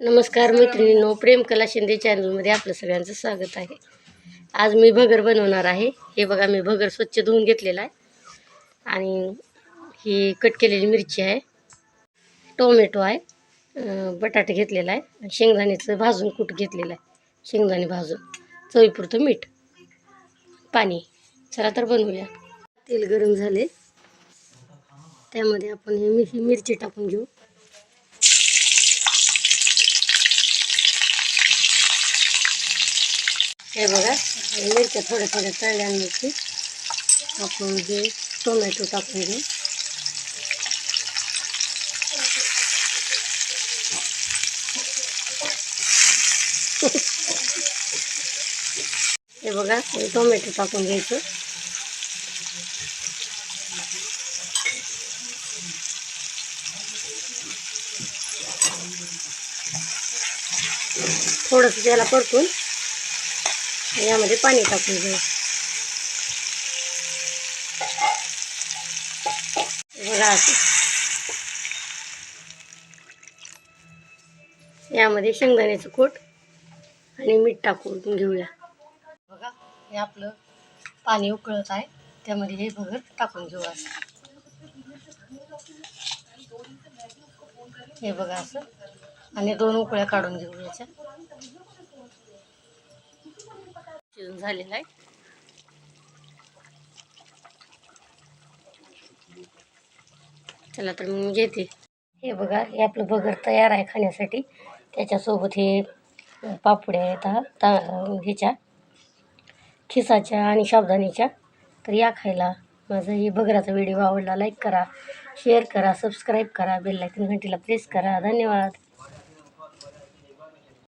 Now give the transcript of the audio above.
नमस्कार मैत्रिणींनो प्रेम कला शिंदे चॅनलमध्ये आपलं सगळ्यांचं स्वागत आहे. आज मी भगर बनवणार आहे. हे बघा मी भगर स्वच्छ धुवून घेतलेला आहे. आणि ही कट केलेली मिरची आहे. टोमॅटो आहे. बटाटे घेतलेला आहे. शेंगदाण्याचं भाजून कूट घेतलेलं आहे. शेंगदाणे भाजून. चवीपुरतं मीठ. पाणी. चला तर बनवूया. तेल गरम झाले. त्यामध्ये आपण हे मी ही मिरची टाकून घेऊ. हे बघा मिरच्या थोड्या थोड्या तळल्यानंतर आपण जे टोमॅटो टाकून घेऊ. हे बघा टोमॅटो टाकून घ्यायचं. थोडंसं त्याला परतून यामध्ये पाणी टाकून घेऊ. बघा असं. यामध्ये शेंगदाण्याचं कोट आणि मीठ टाकून घेऊया. बघा हे आपलं पाणी उकळत आहे. त्यामध्ये हे भगर टाकून घेऊ हे बघा असं. आणि दोन उकळ्या काढून घेऊ याच्या. शिजून झालेला आहे. चला तर मी घेते. हे बघा हे आपलं बगर तयार आहे खाण्यासाठी. त्याच्यासोबत हे पापड्या आहेत ता ह्याच्या खिसाच्या आणि साबुदाण्याच्या तर या खायला माझा हे बगराचा व्हिडिओ आवडला लाईक करा शेअर करा सबस्क्राईब करा बेल लायकन घंटीला प्रेस करा. धन्यवाद.